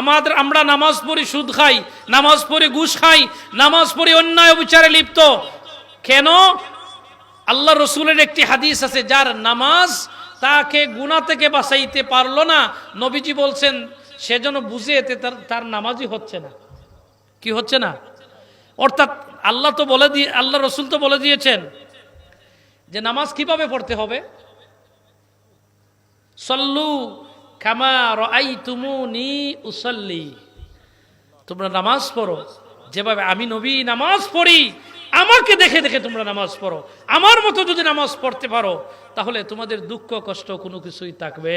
আমাদের, আমরা নামাজ পড়ি সুদ খাই, নামাজ পড়ি ঘুষ খাই, নামাজ পড়ি অন্যায় বিচারে লিপ্ত। কেন? আল্লাহ রসুলের একটি হাদিস আছে, যার নামাজ তাকে গুণা থেকে বাঁচাইতে পারল না। নবীজি বলছেন, সে যেন বুঝে এতে তার তার নামাজই হচ্ছে না। কি হচ্ছে না? অর্থাৎ আল্লাহ তো বলে দিয়ে, আল্লাহ রসুল তো বলে দিয়েছেন যে নামাজ কীভাবে পড়তে হবে? সল্লু কামা রাই তুমুনি উসল্লি। তোমরা নামাজ পড়ো। যেভাবে আমি নবী নামাজ পড়ি আমাকে দেখে দেখে তোমরা নামাজ পড়ো। আমার মতো যদি নামাজ পড়তে পারো, তাহলে তোমাদের দুঃখ, কষ্ট কোনো কিছুই থাকবে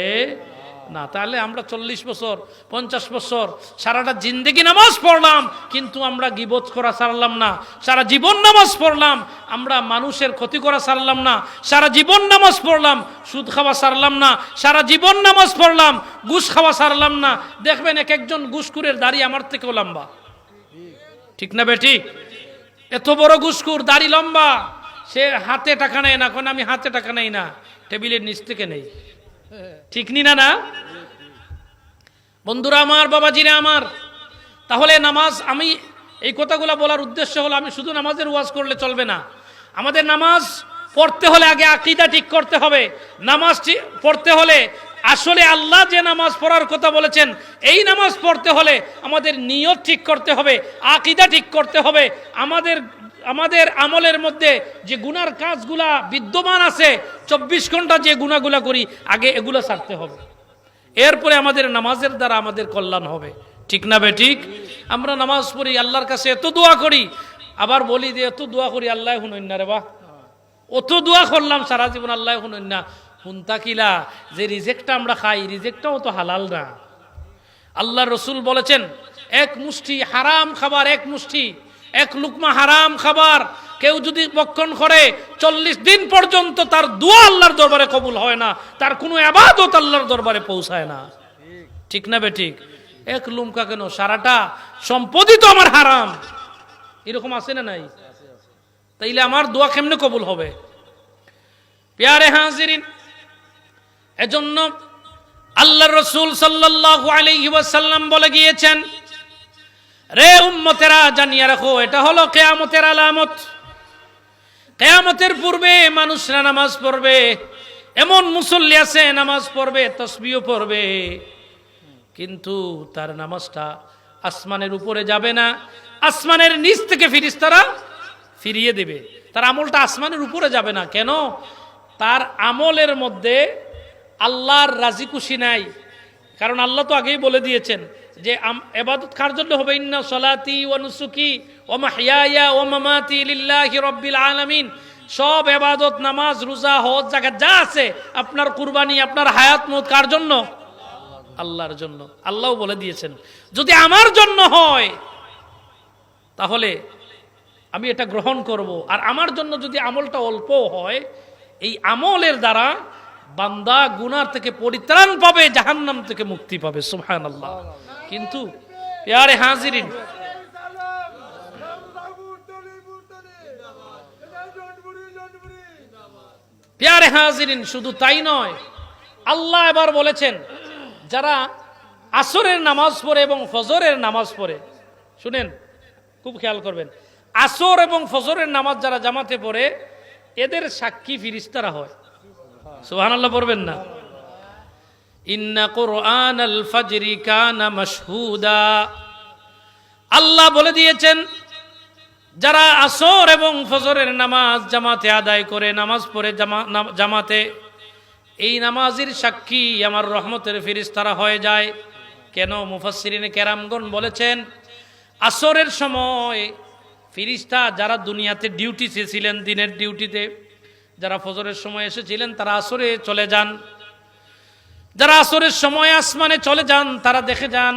না। তাহলে আমরা চল্লিশ বছর, পঞ্চাশ বছর সারাটা জিন্দেগি নামাজ পড়লাম, কিন্তু আমরা গিবোধ করা ছাড়লাম না। সারা জীবন নামাজ পড়লাম, আমরা মানুষের ক্ষতি করা ছাড়লাম না। সারা জীবন নামাজ পড়লাম, সুদ খাওয়া ছাড়লাম না। সারা জীবন নামাজ পড়লাম, ঘুষ খাওয়া ছাড়লাম না। দেখবেন এক একজন ঘুষকুরের দাড়ি আমার থেকেও লম্বা। ঠিক না বেটি এত বড় ঘুষকুর দাড়ি লম্বা। সে হাতে টাকা নেয় না কোন আমি হাতে টাকা নেই না, টেবিলের নিচ থেকে নেই। ঠিক নি না না? বন্ধুরা আমার, বাবাজিরা আমার, তাহলে নামাজ আমি, এই কথাগুলো বলার উদ্দেশ্য হলো আমি শুধু নামাজের ওয়াজ করলে চলবে না। আমাদের নামাজ পড়তে হলে আগে আকিদা ঠিক করতে হবে। নামাজ পড়তে হলে আসলে আল্লাহ যে নামাজ পড়ার কথা বলেছেন, এই নামাজ পড়তে হলে আমাদের নিয়ত ঠিক করতে হবে, আকিদা ঠিক করতে হবে। আমাদের আমাদের আমলের মধ্যে যে গুনার কাজগুলা বিদ্যমান আছে, চব্বিশ ঘণ্টা যে গুণাগুলা করি, আগে এগুলো ছাড়তে হবে। এরপরে আমাদের নামাজের দ্বারা আমাদের কল্যাণ হবে। ঠিক না বে ঠিক? আমরা নামাজ পড়ি, আল্লাহর কাছে এত দোয়া করি, আবার বলি যে, এত দোয়া করি, আল্লাহ শুনুন না রে বাহ। অত দোয়া করলাম, সারা জীবন আল্লাহ শুনুন না হুনতা কিলা, যে রিজেক্টটা আমরা খাই, রিজেক্টটাও তো হালাল না। আল্লাহ রসুল বলেছেন, এক মুষ্টি হারাম খাবার, এক মুষ্টি, এক লুকমা হারাম খাবার, কেউ যদি বক্ষণ করে, চল্লিশ দিন পর্যন্ত তার দোয়া আল্লাহর দরবারে কবুল হয় না, তার কোনো আবাদত আল্লাহর দরবারে পৌঁছায় না। ঠিক না বে ঠিক? এক লুমকা কেন? সারাটা সম্পদই তো আমার হারাম। এরকম আছে না নাই? তাইলে আমার দোয়া কেমনে কবুল হবে? পেয়ারে হাজিরিন এজন্য আল্লাহ রসুল সাল্লাল্লাহু আলাইহি ওয়াসাল্লাম বলে গিয়েছেন, রে উম্মতেরা, জানিয়ে রাখো, এটা হলো কেয়ামতের আলামত। কেয়ামতের পূর্বে মানুষরা নামাজ পড়বে, এমন মুসল্লি আছে, নামাজ পড়বে তসবিও পড়বে। কিন্তু তার নামাজটা আসমানের উপরে যাবে না, আসমানের নিচ থেকে ফিরিস্তারা ফিরিয়ে দেবে। তার আমলটা আসমানের উপরে যাবে না। কেন? তার আমলের মধ্যে আল্লাহর রাজি খুশি নাই। কারণ আল্লাহ তো আগেই বলে দিয়েছেন যে এবাদত কার জন্য হবে? ইন্না সলাতি ও নুসুকি ও মাহিয়া ও মামাতি লিল্লাহি রব্বিল আলামিন। সব এবাদত, নামাজ, রোজা, হজ জাকাত যা আছে, আপনার কুরবানি, আপনার হায়াত মত কার জন্য? আল্লাহর জন্য। আল্লাহও বলে দিয়েছেন, যদি আমার জন্য হয়, তাহলে আমি এটা গ্রহণ করব। আর আমার জন্য যদি আমলটা অল্প হয়, এই আমলের দ্বারা বান্দা গুনার থেকে পরিত্রাণ পাবে, জাহান্নাম থেকে মুক্তি পাবে সুবহান আল্লাহ কিন্তু ইয়ারে হাজিরিন, প্যারে হাজিরিন, শুধু তাই নয়, আল্লাহ এবার বলেছেন, যারা আসরের নামাজ পড়ে এবং ফজরের নামাজ পড়ে, শুনেন, খুব খেয়াল করবেন, আসর এবং ফজরের নামাজ যারা জামাতে পড়ে, এদের সাক্ষী ফিরিস্তারা হয়। সুবহানাল্লাহ পড়বেন না। ইন্না কোরআন আল ফাজরি কানা মাশহুদা। আল্লাহ বলে দিয়েছেন, যারা আসর এবং ফজরের নামাজ জামাতে আদায় করে, নামাজ পড়ে জামাতে, এই নামাজের সাক্ষী আমার রহমতের ফিরিস্তারা হয়ে যায়। কেন? মুফাসসিরিনে কেরামগণ বলেছেন, আসরের সময় ফিরিস্তা যারা দুনিয়াতে ডিউটিতে ছিলেন দিনের ডিউটিতে যারা ফজরের সময় এসেছিলেন, তারা আসরে চলে যান। যারা আসরের সময় আসমানে চলে যান, তারা দেখে যান,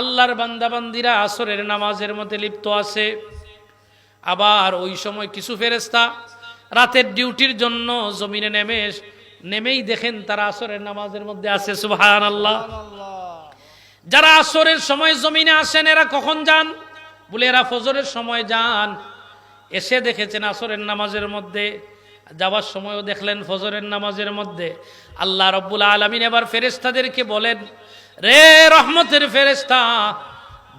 আল্লাহর বান্দাবান্দিরা আসরের নামাজের মধ্যে লিপ্ত আছে। আবার ওই সময় কিছু ফেরেস্তা রাতের ডিউটির জন্য জমিনে নেমে নেমেই দেখেন তারা আসরের নামাজের মধ্যে আছে সুবহান আল্লাহ যারা আসরের সময় জমিনে আসেন, এরা কখন যান? বলে, এরা ফজরের সময় যান। এসে দেখেছেন আসরের নামাজের মধ্যে যাওয়ার সময়ও দেখলেন ফজরের নামাজের মধ্যে। আল্লাহ রব্বুল আলমিন এবার ফেরেস্তাদেরকে বলেন, রে রহমতের ফেরেস্তা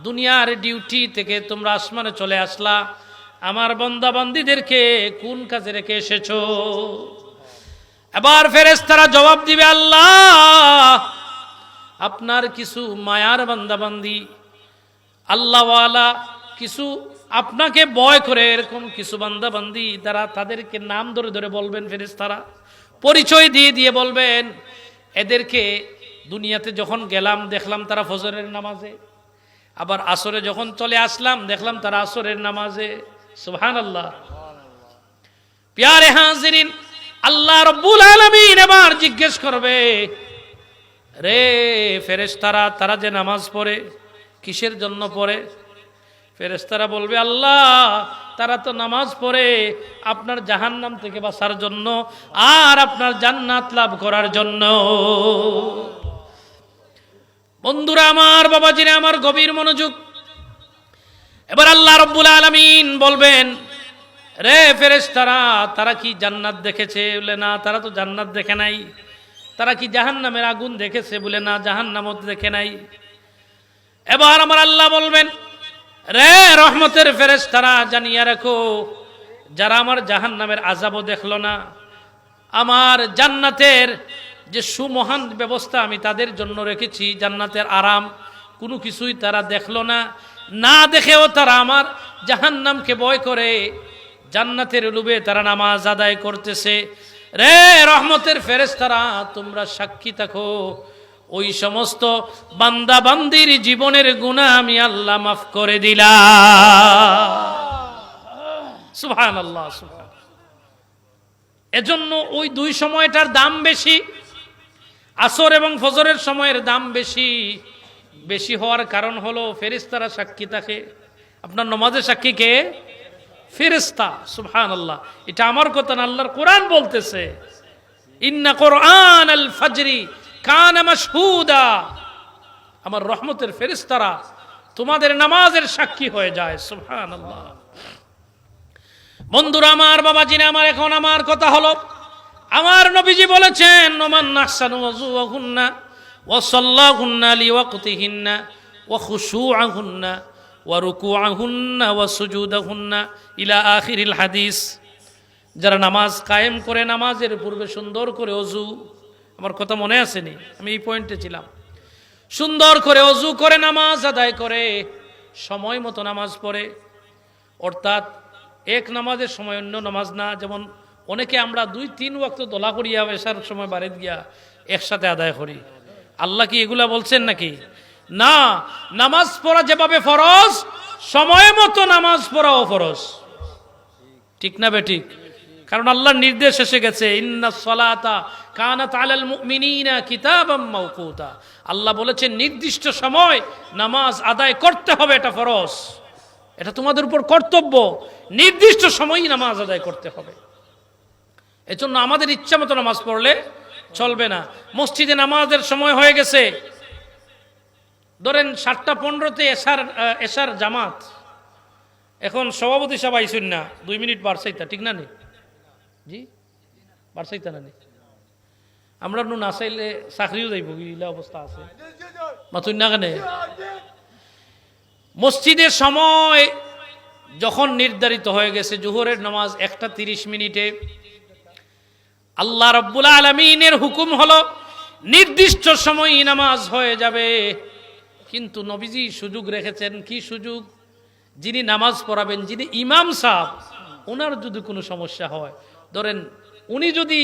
দুনিয়ার ডিউটি থেকে তোমরা আসমানে চলে আসলা। আমার বন্দাবান্দিদেরকে কোন কাজে রেখে এসেছ? এবার ফেরেস্তারা জবাব দিবে, আল্লাহ, আপনার কিছু মায়ার বান্দাবান্দি, আল্লাহওয়ালা কিছু আপনাকে বয় করে এরকম কিছু বান্দাবান্দি, তারা তাদেরকে নাম ধরে ধরে বলবেন ফেরেস্তারা পরিচয় দিয়ে দিয়ে বলবেন, এদেরকে দুনিয়াতে যখন গেলাম, দেখলাম তারা ফজরের নামাজে। আবার আসরে যখন চলে আসলাম, দেখলাম তারা আসরের নামাজে। সুহান আল্লাহ প্যারে হাজিরিন, আল্লাহ রব্বুল আলমিন এবার জিজ্ঞেস করবে, রে ফেরেশতারা, তারা যে নামাজ পড়ে, কিসের জন্য পড়ে? ফেরেশতারা বলবে, আল্লাহ, তারা তো নামাজ পড়ে আপনার জাহান্নাম থেকে বাঁচার জন্য আর আপনার জান্নাত লাভ করার জন্য। বন্ধুরা আমার, বাবাজিরা আমার গভীর মনোযোগ। এবার আল্লাহ রব্বুল আলমিন বলবেন, রে ফেরেশতারা, তারা কি জান্নাত দেখেছে? বলে, না, তারা তো জান্নাত দেখে নাই। তারা কি জাহান্নামের আগুন দেখেছে? বলে, না, জাহান্নামও দেখে নাই। এবার আমার আল্লাহ বলবেন রে রহমতের ফেরেশতারা, জানিয়ে রাখো, যারা আমার জাহান্নামের আজাবও দেখল না, আমার জান্নাতের যে সুমহান ব্যবস্থা আমি তাদের জন্য রেখেছি, জান্নাতের আরাম, কোনো কিছুই তারা দেখল না। না দেখেও তারা আমার জাহান্নামকে ভয় করে, জান্নাতের লুবে তারা নামাজ আদায় করতেছে। রে রহমতের ফেরেশতারা, তোমরা সাক্ষী থাকো। ওই সমস্ত বান্দা বান্দির জীবনের গুণা আমি আল্লাহ মাফ করে দিলাম। সুবহান আল্লাহ এজন্য ওই দুই সময়টার দাম বেশি, আসর এবং ফজরের সময়ের দাম বেশি। বেশি হওয়ার কারণ হলো ফেরিস্তারা সাক্ষী থাকে। আপনার নমাজের সাক্ষী কে? ফেরিস্তা সুবহান আল্লাহ এটা আমার কথা না, আল্লাহর কোরআন বলতেছে। ইন্না কোরআন আল ফাজরি কান আমার রহমতের ফেরিস্তারা তোমাদের নামাজের সাক্ষী হয়ে যায় আল্লাহ বন্ধুরা আমার বাবাজিরা আমার এখন আমার কথা হলো, আমার নবীজি বলেছেন ইলা হাদিস। যারা নামাজ কায়েম করে, নামাজের পূর্বে সুন্দর করে অজু আমার কথা মনে আসেনি, আমি এই পয়েন্টে ছিলাম। সুন্দর করে অজু করে নামাজ আদায় করে, সময় মতো নামাজ পড়ে। অর্থাৎ এক নামাজের সময় অন্য নামাজ না, যেমন অনেকে আমরা দুই, তিন ওয়াক্ত দোলা করিয়া এসার সময় বাড়িত গিয়া একসাথে আদায় করি। আল্লাহ কি এগুলা বলছেন নাকি? না, নামাজ পড়া যেভাবে ফরজ, সময় মতো নামাজ পড়াও ফরজ। ঠিক না বে ঠিক? কারণ আল্লাহর নির্দেশ এসে গেছে, ইন্না সলাতা মাওকুতা। আল্লাহ বলেছেন, নির্দিষ্ট সময় নামাজ আদায় করতে হবে, এটা ফরজ। এটা তোমাদের উপর কর্তব্য। নির্দিষ্ট সময়ই নামাজ আদায় করতে হবে। এজন্য আমাদের ইচ্ছা মতো নামাজ পড়লে চলবে না। মসজিদে নামাজের সময় হয়ে গেছে। ধরেন সাতটা পনেরোতে এসার এসার জামাত। এখন সভাপতি সবাই শুন না। দুই মিনিট বাড়সাইতা ঠিক না নি? জি? বাড়সাইতা না নি? আমরা নু নাচাইলে চাকরিও যাইব ইলা অবস্থা আছে। মাতুন না মসজিদের সময় যখন নির্ধারিত হয়ে গেছে জোহরের নামাজ একটা তিরিশ মিনিটে, আল্লাহ রব্বুল আলমিনের হুকুম হলো, নির্দিষ্ট সময়ই নামাজ হয়ে যাবে। কিন্তু নবীজি সুযোগ রেখেছেন। কি সুযোগ? যিনি নামাজ পড়াবেন, যিনি ইমাম সাহ ওনার যদি কোনো সমস্যা হয় ধরেন, উনি যদি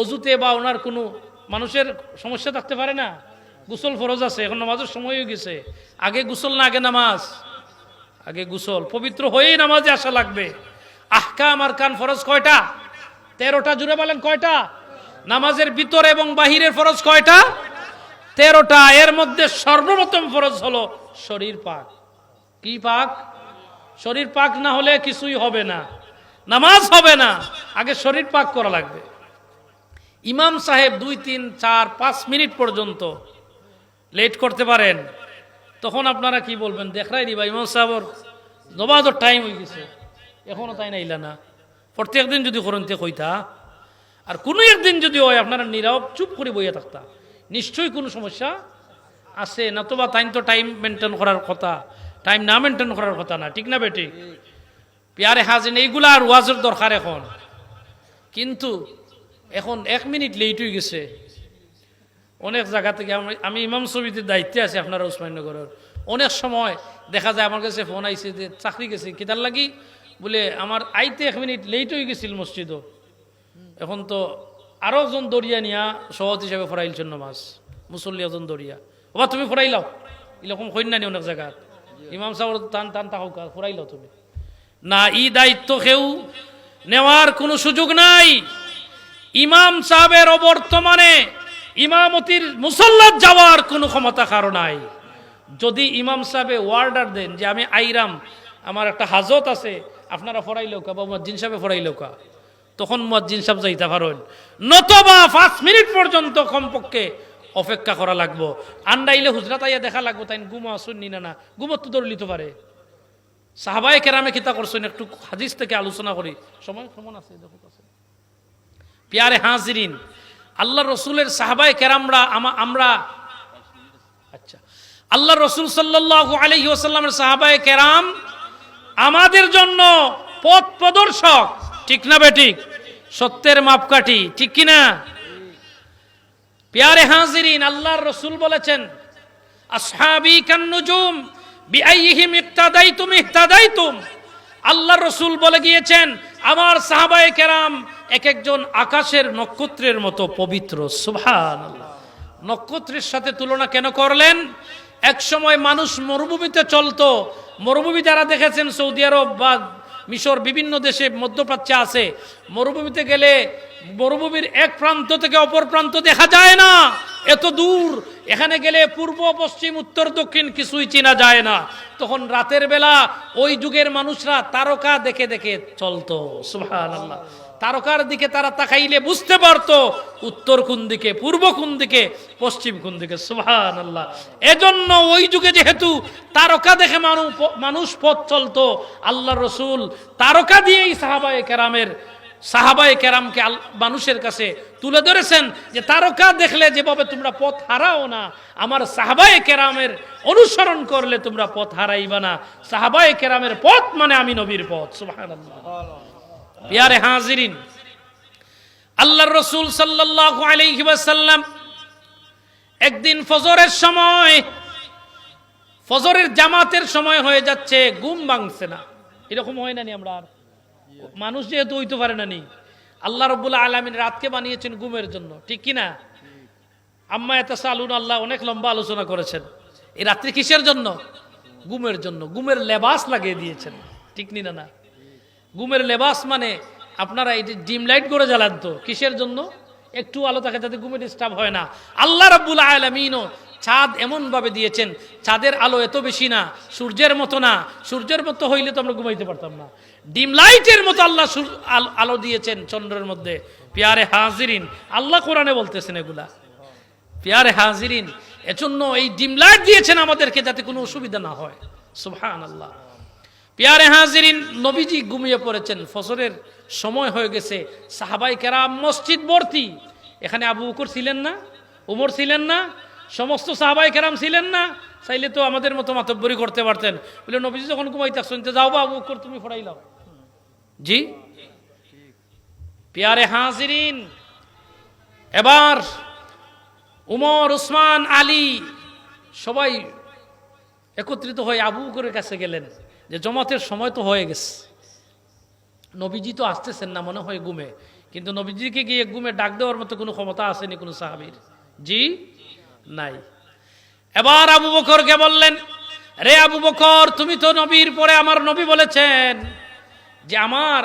অজুতে বা ওনার কোনো মানুষের সমস্যা থাকতে পারে না, গুসল ফরজ আছে, এখন নামাজের সময় হয়ে গেছে, আগে গুসল না, আগে নামাজ। আগে গুসল, পবিত্র হয়েই নামাজে আসা লাগবে। আহকাম আর কান ফরজ কয়টা? তেরোটা, জুড়ে বলেন কয়টা? নামাজের ভিতর এবং বাহিরের ফরজ কয়টা? তেরোটা, এর মধ্যে সর্বপ্রথম ফরজ হলো শরীর পাক। কি পাক? শরীর পাক না হলে কিছুই হবে না। নামাজ হবে না। আগে শরীর পাক করা লাগবে। ইমাম সাহেব দুই, তিন, চার, পাঁচ মিনিট পর্যন্ত লেট করতে পারেন। তখন আপনারা কি বলবেন? দেখরাই দিবা ইমাম সাহেবর নবাজর টাইম হয়ে গেছে। এখনও তাই নাইলা না? প্রত্যেক দিন যদি করেন তে কইতা। আর কোনো একদিন যদি হয়, আপনারা নীরব, চুপ করে বইয়া থাকতা। নিশ্চয়ই কোনো সমস্যা আছে। নতুবা টাইম তো টাইম মেনটেন করার কথা। টাইম না মেনটেন করার কথা না। ঠিক না বেটি? পেয়ারে হাজিন, এইগুলা আর ওয়াজের দরকার এখন। কিন্তু এখন এক মিনিট লেট হয়ে গেছে। অনেক জায়গা থেকে আমি- ইমাম সমিতির দায়িত্বে আছি আপনারা উসমাননগরের। অনেক সময় দেখা যায় আমার কাছে ফোন আইছে যে, চাকরি গেছে কিতার লাগি? বলে, আমার আইতে এক মিনিট লেট হয়ে গেছিল মসজিদও। এখন তো আরও একজন দরিয়া নিয়া সহজ হিসাবে ফরাইলছেন নামাজ। মুসল্লি একজন দরিয়া। ওবা, তুমি ফরাইলাও। এরকম কন্যা নি অনেক জায়গাত ইমাম সাহর টান টান তাহক ফরাইলাও তুমি। না, ই দায়িত্ব কেউ নেওয়ার কোনো সুযোগ নাই। ইমাম সাহেবের অবর্তমানে ইমামতির মুসল্লাত যাওয়ার কোনো ক্ষমতা কারও নাই। যদি ইমাম সাহেবে ওয়ার্ডার দেন যে আমি আইরাম, আমার একটা হাজত আছে, আপনারা ফরাইলেও কা বা মজ্জিন সাহেবে ফরাইলেও কা তখন মজ্জিন সাহেব যাইতে পারেন। নতবা পাঁচ মিনিট পর্যন্ত কমপক্ষে অপেক্ষা করা লাগবো। আন্ডাইলে হুজরা তাইয়া দেখা লাগবো তাই গুমো আসুন নি না না গুমো তো ধরে লিতে পারে। সাহাবাই কেরামে কিতা করছেন? একটু হাদিস থেকে আলোচনা করি। সময় কেমন আছে? দেখো পিয়ারে হাজিরিন আল্লাহ রসুলের সাহাবাই কেরামরা আমা- আমরা আচ্ছা। আল্লাহ রসুল সাল্লাহ আলহি ওসাল্লামের সাহাবাই কেরাম আমাদের জন্য পথ প্রদর্শক। ঠিক না বেঠিক? সত্যের মাপকাঠি। ঠিক কিনা? পিয়ারে হাজিরিন, আল্লাহর রসুল বলেছেন, আসহাবি কান্নুজুম আল্লাহ রসুল বলে গিয়েছেন, আমার সাহাবায়ে কেরাম এক একজন আকাশের নক্ষত্রের মতো পবিত্র, সুবহানাল্লাহ। নক্ষত্রের সাথে তুলনা কেন করলেন? এক সময় মানুষ মরুভূমিতে চলতো। মরুভূমি যারা দেখেছেন, সৌদি আরব বা মিশর, বিভিন্ন দেশে মধ্যপ্রাচ্যে আছে। মরুভূমিতে গেলে মরুভূমির এক প্রান্ত থেকে অপর প্রান্ত দেখা যায় না। এত দূর, এখানে গেলে পূর্ব, পশ্চিম, উত্তর, দক্ষিণ কিছুই চেনা যায় না। তখন রাতের বেলা ওই যুগের মানুষরা তারকা দেখে দেখে চলতো, সুবহানাল্লাহ। তারকার দিকে তারা তাকাইলে বুঝতে পারতো, উত্তর কোন দিকে, পূর্ব কোন দিকে, পশ্চিম কোন দিকে সুহান আল্লাহ এজন্য ওই যুগে যেহেতু তারকা দেখে মানুষ মানুষ পথ চলতো আল্লাহ রসুল তারকা দিয়েই সাহাবায় কেরামের সাহাবায়ে কেরামকে মানুষের কাছে তুলে ধরেছেন যে তারকা দেখলে যেভাবে তোমরা পথ হারাও না, আমার সাহাবায়ে কেরামের অনুসরণ করলে তোমরা পথ হারাইবা না। সাহাবায়ে কেরামের পথ মানে আমি নবীর পথ, সুবহানাল্লাহ। হাজিরিন, আল্লাহর রসুল ওয়াসাল্লাম একদিন ফজরের সময়, ফজরের জামাতের সময় হয়ে যাচ্ছে, ঘুম ভাঙছে না। এরকম হয় নি আমরা আর? মানুষ যেহেতু হইতে পারে না নি, আল্লাহ রব্বুল আলমিন রাতকে বানিয়েছেন ঘুমের জন্য, ঠিক কি না? আম্মা এত সালুন আল্লাহ অনেক লম্বা আলোচনা করেছেন। এই রাত্রি কিসের জন্য? গুমের জন্য। গুমের লেবাস লাগিয়ে দিয়েছেন, ঠিক নি না ঘুমের লেবাস মানে আপনারা এই ডিম লাইট করে জ্বালান তো, কিসের জন্য? একটু আলো থাকে যাতে ঘুমে ডিস্টার্ব হয় না। আল্লাহ রাব্বুল আলামিনও চাঁদ এমনভাবে দিয়েছেন চাঁদের আলো এত বেশি না, সূর্যের মতো না, সূর্যের মতো হইলে তো আমরা ঘুমাইতে পারতাম না। ডিম লাইটের মতো আল্লাহ আলো দিয়েছেন চন্দ্রের মধ্যে। পিয়ারে হাজিরিন, আল্লাহ কোরআনে বলতেছেন এগুলা। পিয়ারে হাজিরিন, এজন্য এই ডিম লাইট দিয়েছেন আমাদেরকে যাতে কোনো অসুবিধা না হয়। সুবহান আল্লাহ পিয়ারে হাজিরিন, নবীজি ঘুমিয়ে পড়েছেন। ফসরের সময় হয়ে গেছে। সাহাবাই কেরাম মসজিদ ভর্তি। এখানে আবু বকর ছিলেন না উমর ছিলেন না, সমস্ত সাহাবাই কেরাম ছিলেন না। চাইলে তো আমাদের মতো মাতব্বরি করতে পারতেন। বলে, নবীজি যখন ঘুমাইতে শুনতে যাও বা আবু তুমি তুমি ফড়াইলাও জি? পিয়ারে হাজিরিন। এবার উমর, উসমান, আলী সবাই একত্রিত হয়ে আবু বকরের কাছে গেলেন। যে, জমাতের সময় তো হয়ে গেছে। নবীজি তো আসতেছেন না, মনে হয় গুমে কিন্তু নবীজিকে গিয়ে গুমে ডাক দেওয়ার মতো কোনো ক্ষমতা আসেনি কোনো সাহাবির। জি? নাই। এবার আবু বকরকে বললেন, রে আবু বকর, তুমি তো নবীর পরে আমার নবী বলেছেন যে আমার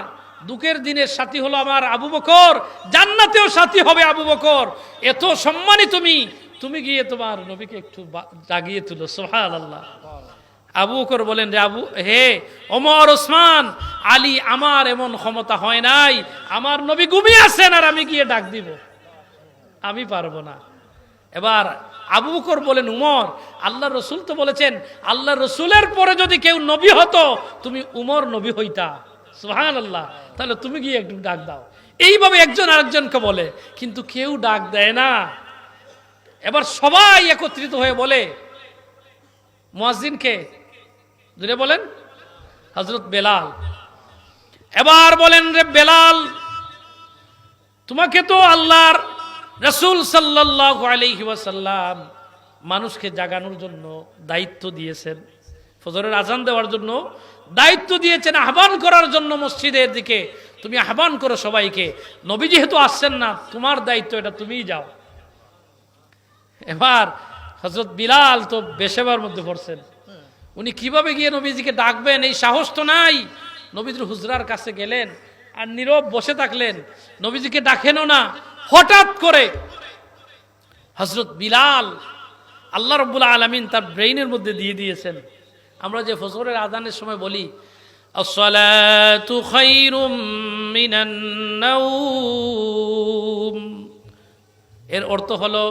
দুঃখের দিনের সাথী হলো আমার আবু বকর, জান্নাতেও সাথী হবে আবু বকর। এত সম্মানী তুমি তুমি গিয়ে তোমার নবীকে একটু জাগিয়ে তুলো সোহাল আল্লাহ আবু বকর বলেন রে আবু, হে ওমর, ওসমান, আলী আমার এমন ক্ষমতা হয় নাই, আমার নবী ঘুমিয়ে আছেন আর আমি গিয়ে ডাক দিব। আমি পারব না। এবার আবু বকর বলেন, উমর আল্লাহ রসুল তো বলেছেন আল্লাহ রসুলের পরে যদি কেউ নবী হতো, তুমি উমর নবী হইতা। সুহান আল্লাহ তাহলে তুমি গিয়ে একটু ডাক দাও। এইভাবে একজন আরেকজনকে বলে, কিন্তু কেউ ডাক দেয় না। এবার সবাই একত্রিত হয়ে বলে, মুয়াজ্জিনকে দূরে বলেন হজরত বেলাল। এবার বলেন, রে বেলাল, তোমাকে তো আল্লাহর রসুল সাল্লাহ আলহি ওয়াসাল্লাম মানুষকে জাগানোর জন্য দায়িত্ব দিয়েছেন। ফজরের আজান দেওয়ার জন্য দায়িত্ব দিয়েছেন, আহ্বান করার জন্য মসজিদের দিকে। তুমি আহ্বান করো সবাইকে, নবী যেহেতু আসছেন না, তোমার দায়িত্ব এটা তুমিই যাও। এবার হজরত বিলাল তো বেশেবার মধ্যে পড়ছেন। উনি কীভাবে গিয়ে নবীজিকে ডাকবেন? এই সাহস তো নাই। নবীজির হুজরার কাছে গেলেন আর নীরব বসে থাকলেন। নবীজিকে ডাকেনও না। হঠাৎ করে হজরত বিলাল আল্লাহ রব আলমিন তার ব্রেইনের মধ্যে দিয়ে দিয়েছেন। আমরা যে ফসরের আদানের সময় বলি এর অর্থ হলো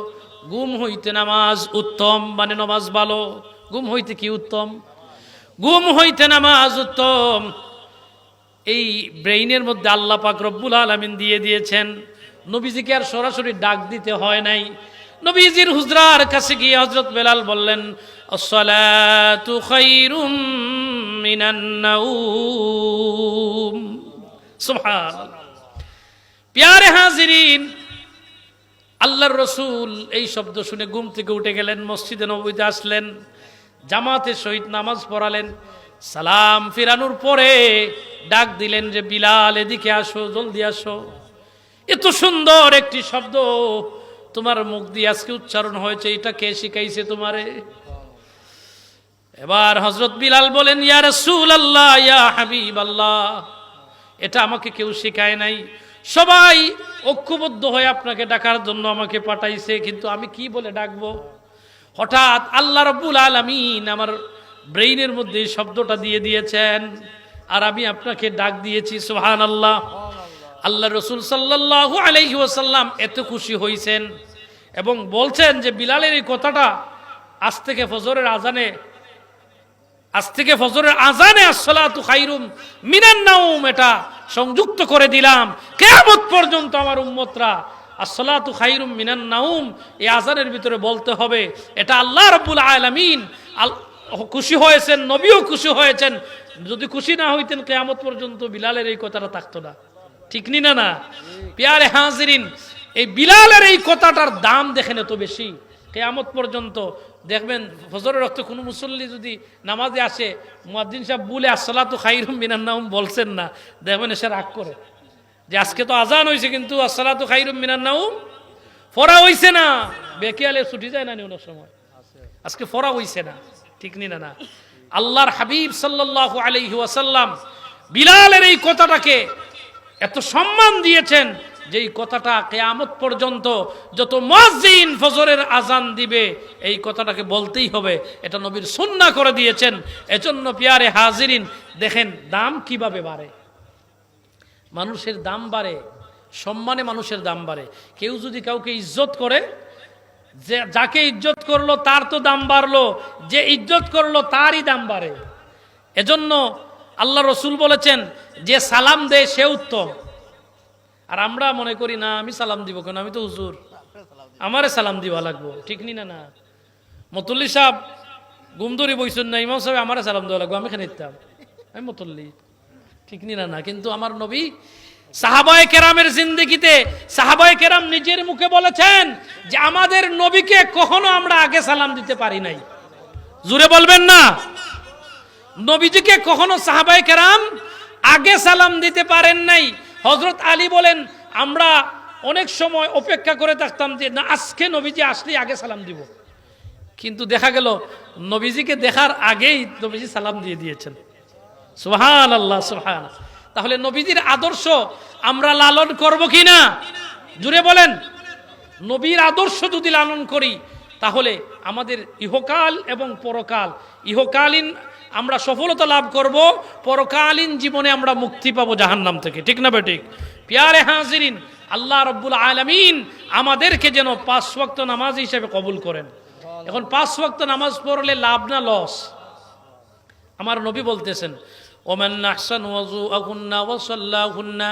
গুম হইতে নামাজ উত্তম। মানে নামাজ ভালো। গুম হইতে কি উত্তম? গুম হইতে নামাজ উত্তম। এই ব্রেইনের মধ্যে আল্লাহ পাক রব্বুল আলমিন দিয়ে দিয়েছেন। নবীজিকে আর সরাসরি ডাক দিতে হয় নাই। নবীজির হুজরার কাছে গিয়ে হজরত বেলাল বললেন, "আস-সালাতু খায়রুম মিনান নাউম সুবহানাল্লাহ। প্যারে হাজিরিন, আল্লাহর রসুল এই শব্দ শুনে ঘুম থেকে উঠে গেলেন, মসজিদে নবীতে আসলেন, জামাতে সহিত নামাজ পড়ালেন, সালাম ফিরানোর পরে ডাক দিলেন যে, বিলাল, এদিকে আসো, জলদি আসো। এত সুন্দর একটি শব্দ। তোমার মুখ দিয়ে আজকে উচ্চারণ হয়েছে, এটা কে শিখাইছে তোমারে? এবার হজরত বিলাল বলেন, ইয়া রসুল আল্লাহ ইয়া হাবিব আল্লাহ এটা আমাকে কেউ শেখায় নাই। সবাই ঐক্যবদ্ধ হয়ে আপনাকে ডাকার জন্য আমাকে পাঠাইছে, কিন্তু আমি কি বলে ডাকবো? হঠাৎ আল্লাহ রব্বুল আলমিন আমার ব্রেইনের মধ্যে শব্দটা দিয়ে দিয়েছেন, আর আমি আপনাকে ডাক দিয়েছি সোহান আল্লাহ আল্লাহ রসুল সাল্লাহ আলহি ওসাল্লাম এত খুশি হয়েছেন এবং বলছেন যে বিলালের এই কথাটা আজ থেকে ফজরের আজানে আজ থেকে ফজরের আজানে আসসালাতু খাইরুম মিনান নাউম এটা সংযুক্ত করে দিলাম। কেয়ামত পর্যন্ত আমার উম্মতরা আসসালাতু খাইরুম মিনান নাউম এই আজানের ভিতরে বলতে হবে। এটা আল্লাহ রব্বুল আলামিন আল খুশি হয়েছেন, নবীও খুশি হয়েছেন। যদি খুশি না হইতেন কেয়ামত পর্যন্ত বিলালের এই কথাটা থাকতো না। ঠিক নি না না? পেয়ারে হাজিরিন, এই বিলালের এই কথাটার দাম দেখেন এত বেশি। কেয়ামত পর্যন্ত দেখবেন, ফজরের রক্ত কোনো মুসল্লি যদি নামাজে আসে মুয়াদ্দিন সাহেব বলে, আসসালাতু খাইরুম মিনান নাম বলছেন না। দেখবেন এসে রাগ করে। যে আজকে তো আজান হয়েছে কিন্তু আসসালাতু খাইরুম মিনান নাউম ফরা হইছে না। বেকিয়ালে ছুটি যায় না নি অনেক সময়। আজকে ফরা হইছে না। ঠিক নি না না? আল্লাহর হাবিব সাল্লাল্লাহু আলাইহি ওয়াসাল্লাম বিলালের এই কথাটাকে এত সম্মান দিয়েছেন যে এই কথাটা কেয়ামত পর্যন্ত যত মসজিদ ফজরের আজান দিবে, এই কথাটাকে বলতেই হবে। এটা নবীর সুন্না করে দিয়েছেন। এজন্য পিয়ারে হাজিরিন, দেখেন দাম কীভাবে বাড়ে। মানুষের দাম বাড়ে, সম্মানে মানুষের দাম বাড়ে। কেউ যদি কাউকে ইজ্জত করে, যে যাকে ইজ্জত করল তার তো দাম বাড়লো, যে ইজ্জত করল তারই দাম বাড়ে। এজন্য আল্লাহ রসুল বলেছেন, যে সালাম দেয় সে উত্তম। আর আমরা মনে করি, না, আমি সালাম দিব কেন? আমি তো হুজুর। আমারে সালাম দিবা লাগবো। ঠিক নি না না? মতুল্লি সাহেব গুমদুরি বইছেন না, ইমাম সাহেব আমারে সালাম দেওয়া লাগবো, আমি এখানে দিতাম আমি মতুল্লি। ঠিক নি না না, কিন্তু আমার নবী সাহাবায় কেরামের জিন্দিগিতে, সাহাবায় কেরাম নিজের মুখে বলেছেন যে, আমাদের নবীকে কখনো আমরা আগে সালাম দিতে পারি নাই। জুড়ে বলবেন না? নবীজিকে কখনো সাহাবায় কেরাম আগে সালাম দিতে পারেন নাই। হজরত আলী বলেন, আমরা অনেক সময় অপেক্ষা করে থাকতাম যে, না, আজকে নবীজি আসলে আগে সালাম দিব। কিন্তু দেখা গেল, নবীজিকে দেখার আগেই নবীজি সালাম দিয়ে দিয়েছেন। সুহান আল্লাহ সুহান তাহলে নবীজির আদর্শ আমরা লালন করব কি না? জুড়ে বলেন, নবীর আদর্শ যদি লালন করি, তাহলে আমাদের ইহকাল এবং পরকাল, ইহকালীন আমরা সফলতা লাভ করব, পরকালীন জীবনে আমরা মুক্তি পাবো জাহান্নাম থেকে। ঠিক না বেঠিক? পিয়ারে হাজিরিন, আল্লাহ রব্বুল আলমিন আমাদেরকে যেন পাঁচ ওয়াক্ত নামাজ হিসেবে কবুল করেন। এখন পাঁচ ওয়াক্ত নামাজ পড়লে লাভ না লস? আমার নবী বলতেছেন, ওমান আহসান ওয়াজু আহুন্না ওয়াসাল্লাহুন্না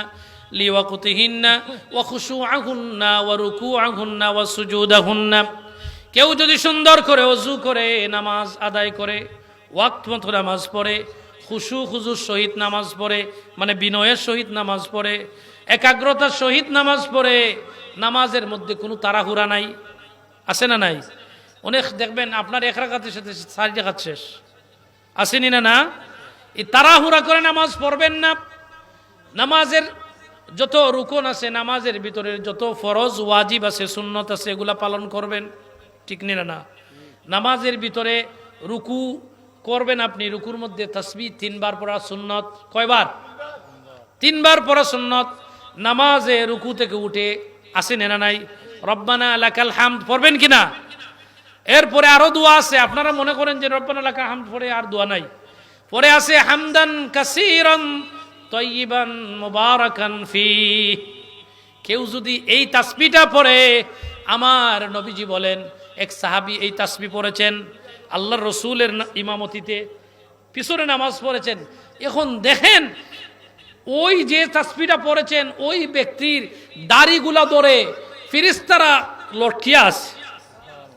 লিওয়াকুতিহিন্না ওয়া খুশুআহুন্না ওয়া রুকুআহুন্না ওয়া সুজুদাহুন্না। কেউ যদি সুন্দর করে অজু করে, নামাজ আদায় করে ওয়াক্ত মতো নামাজ পড়ে, খুশু খুজুর সহিত নামাজ পড়ে মানে বিনয়ের সহিত নামাজ পড়ে, একাগ্রতার সহিত নামাজ পড়ে, নামাজের মধ্যে কোনো তাড়াহুড়া নাই। আছে না নাই? অনেক দেখবেন আপনার এক রাখাতের সাথে সারি রাখাত শেষ। আসেনি না না? এই তাড়াহুড়া করে নামাজ পড়বেন না। নামাজের যত রুকন আছে, নামাজের ভিতরে যত ফরজ, ওয়াজিব আছে, সুন্নত আছে, এগুলা পালন করবেন। ঠিক নিনা না? নামাজের ভিতরে রুকু করবেন আপনি রুকুর মধ্যে তসবি তিনবার পড়া সুন্নত। কয়বার? তিনবার পড়া সুন্নত। নামাজে রুকু থেকে উঠে, আসেন না নাই, রব্বানা লাকাল হাম পড়বেন কিনা? এরপরে আরও দোয়া আছে, আপনারা মনে করেন যে রব্বানা লাকাল হামদ পড়ে আর দোয়া নাই। পরে আছে, হামদান কাসিরান তয়িবান মুবারাকান ফি কেউ যদি এই তাসবিটা পড়ে, আমার নবীজি বলেন, এক সাহাবী এই তাসবি পড়েছেন আল্লাহর রসুলের না- ইমামতিতে পিছনে নামাজ পড়েছেন। এখন দেখেন, ওই যে তাসবিটা পড়েছেন, ওই ব্যক্তির দাড়িগুলা ধরে ফিরিস্তারা লটকিয়ে আছে।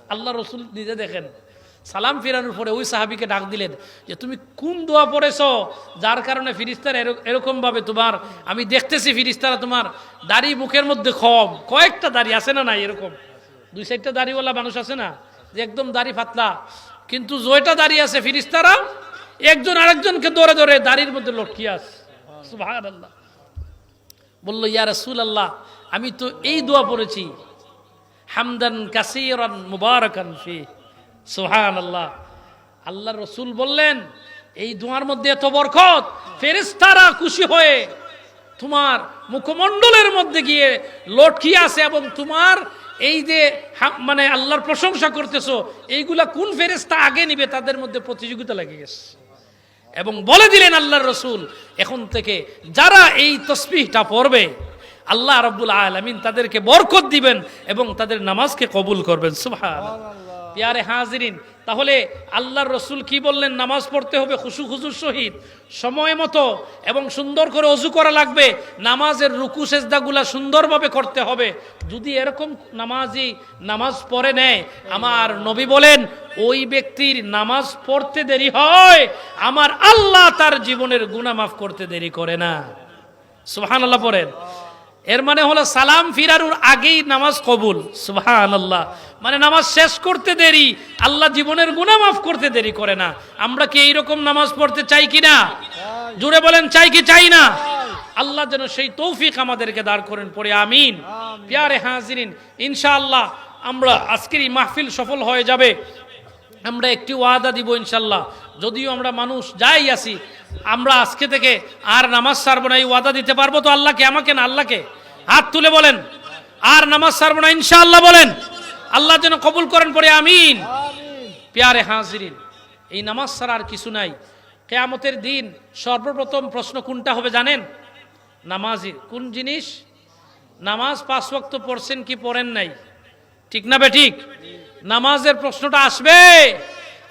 আল্লাহ রসুল নিজে দেখেন, সালাম ফিরানোর পরে ওই সাহাবিকে ডাক দিলেন যে, তুমি কোন দোয়া পড়েছ? যার কারণে ফিরিস্তারা এরক- এরকমভাবে তোমার, আমি দেখতেছি ফিরিস্তারা তোমার দাড়ি মুখের মধ্যে কম কয়েকটা দাড়ি আছে না নাই এরকম? দুই চারটা দাড়িওয়ালা মানুষ আছে না? যে একদম দাড়ি পাতলা। কিন্তু জয়টা দাঁড়িয়ে আছে ফিরিস্তারা, একজন আরেকজনকে ধরে ধরে দাড়ির মধ্যে লটকিয়ে আছে। সুবহানাল্লাহ। বলল, ইয়া রসুল আল্লাহ আমি তো এই দোয়া পড়েছি, হামদান কাসিরান মুবারাকান ফি। সুহান আল্লাহ আল্লাহ রসুল বললেন, এই দোয়ার মধ্যে এত বরকত ফেরেস্তারা খুশি হয়ে তোমার মুখমণ্ডলের মধ্যে গিয়ে লটকিয়ে আছে এবং তোমার এই যে মানে আল্লাহর প্রশংসা করতেছো, এইগুলা কোন ফেরেস্তা আগে নিবে? তাদের মধ্যে প্রতিযোগিতা লেগে গেছে। এবং বলে দিলেন আল্লাহর রসুল, এখন থেকে যারা এই তসবিহটা পড়বে, আল্লাহ রব্বুল আলমিন তাদেরকে বরকত দিবেন এবং তাদের নামাজকে কবুল করবেন। সুবহান পিয়ারে হাজরিন। তাহলে আল্লাহর রসুল কি বললেন? নামাজ পড়তে হবে, খুশু খুশুর সহিত। সময় মতো এবং সুন্দর করে অজু করা লাগবে। নামাজের রুকু সেজদাগুলা সুন্দরভাবে করতে হবে। যদি এরকম নামাজি নামাজ পড়ে নেয়, আমার নবী বলেন, ওই ব্যক্তির নামাজ পড়তে দেরি হয়, আমার আল্লাহ তার জীবনের গুনাহ মাফ করতে দেরি করে না। সুবহান আল্লাহ পড়েন। এর মানে হলো সালাম ফিরানোর আগেই নামাজ কবুল। সুবহান আল্লাহ মানে নামাজ শেষ করতে দেরি আল্লাহ জীবনের গুনাহ মাফ করতে দেরি করে না। আমরা কি এইরকম নামাজ পড়তে চাই কি না? জুড়ে বলেন চাই কি চাই না? আল্লাহ যেন সেই তৌফিক আমাদেরকে দাঁড় করেন পরে আমিন। প্যারে হাজিরিন ইনশাআল্লাহ আমরা আজকের এই মাহফিল সফল হয়ে যাবে। আমরা একটি ওয়াদা দিব ইনশাল্লাহ যদিও আমরা মানুষ যাই আসি আমরা আজকে থেকে আর নামাজ সারবো না, এই ওয়াদা দিতে পারব তো আল্লাহকে, আমাকে না আল্লাহকে? হাত তুলে বলেন। আর নামাজ সারবো না, ইনশাআল্লাহ বলেন। আল্লাহ যেন কবুল করেন পরে আমিন। পেয়ারে হাজিরিন, এই নামাজ ছাড়া আর কিছু নাই। কেয়ামতের দিন সর্বপ্রথম প্রশ্ন কোনটা হবে জানেন? নামাজি, কোন জিনিস? নামাজ পাঁচ ওয়াক্ত পড়ছেন কি পড়েন নাই? ঠিক না বে ঠিক? নামাজের প্রশ্নটা আসবে।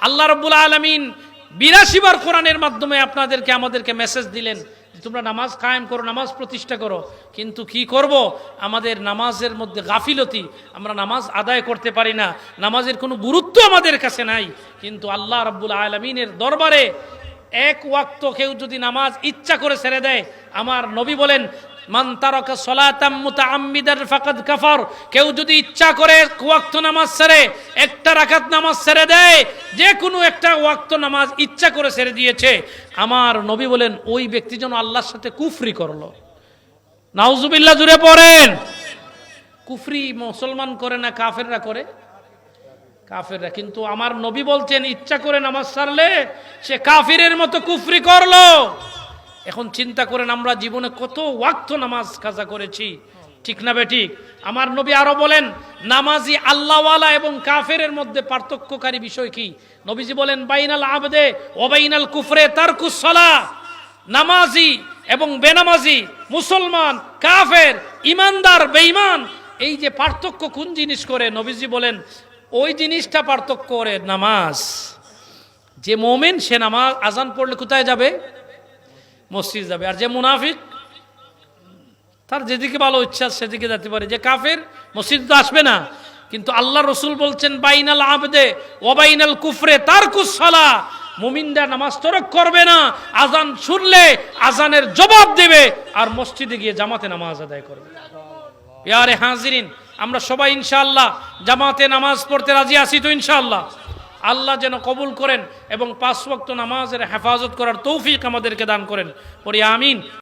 আল্লাহ রব্বুল আলমিন বিরাশি বার কোরআনের মাধ্যমে আপনাদেরকে, আমাদেরকে মেসেজ দিলেন তোমরা নামাজ কায়েম করো, নামাজ প্রতিষ্ঠা করো। কিন্তু কি করব? আমাদের নামাজের মধ্যে গাফিলতি। আমরা নামাজ আদায় করতে পারি না। নামাজের কোনো গুরুত্ব আমাদের কাছে নাই। কিন্তু আল্লাহ রব্বুল আলমিনের দরবারে এক ওয়াক্ত কেউ যদি নামাজ ইচ্ছা করে ছেড়ে দেয়, আমার নবী বলেন মান তারকা সলাতাম মুতাআম্মিদান ফাকাদ কাফার। কেউ যদি ইচ্ছা করে ওয়াক্ত নামাজ ছেড়ে, একটা রাকাত নামাজ ছেড়ে দেয়, যে কোনো একটা ওয়াক্ত নামাজ ইচ্ছা করে ছেড়ে দিয়েছে, আমার নবী বলেন, ওই ব্যক্তি যেন আল্লাহর সাথে কুফরি করল। নাউজুবিল্লাহ, জুড়ে পড়েন। কুফরি মুসলমান করে না কাফেররা করে? কাফেররা, কিন্তু আমার নবী বলছেন, ইচ্ছা করে নামাজ সারলে সে কাফিরের মতো কুফরি করল। এখন চিন্তা করেন, আমরা জীবনে কত ওয়াক্ত নামাজ কাজা করেছি। ঠিক না বেঠিক আমার নবী আরও বলেন, নামাজি আল্লাহওয়ালা এবং কাফেরের মধ্যে পার্থক্যকারী বিষয় কি? নবীজি বলেন, বাইনাল আবদে ওবাইনাল কুফরে তারকুসলা নামাজি এবং বেনামাজি, মুসলমান, কাফের, ইমানদার, বেঈমান, এই যে পার্থক্য কোন জিনিস করে? নবীজি বলেন, ওই জিনিসটা পার্থক্য করে নামাজ। যে মোমেন সে নামাজ, আজান পড়লে কোথায় যাবে? মসজিদ যাবে। আর যে মুনাফিক, তার যেদিকে ভালো ইচ্ছা সেদিকে যেতে পারে। যে কাফের, মসজিদ তো আসবে না। কিন্তু আল্লাহ রসুল বলছেন, বাইনাল আবদে ওবাইনাল কুফরে তার কুসলা মুমিনরা নামাজ তরক করবে না আজান শুনলে আজানের জবাব দেবে আর মসজিদে গিয়ে জামাতে নামাজ আদায় করবে। ইয়ারে হাজিরিন, আমরা সবাই ইনশাআল্লাহ জামাতে নামাজ পড়তে রাজি আসি তো ইনশাআল্লাহ। আল্লাহ যেন কবুল করেন এবং পাঁচ ওয়াক্ত নামাজের হেফাজত করার তৌফিক আমাদেরকে দান করেন। পরি আমিন।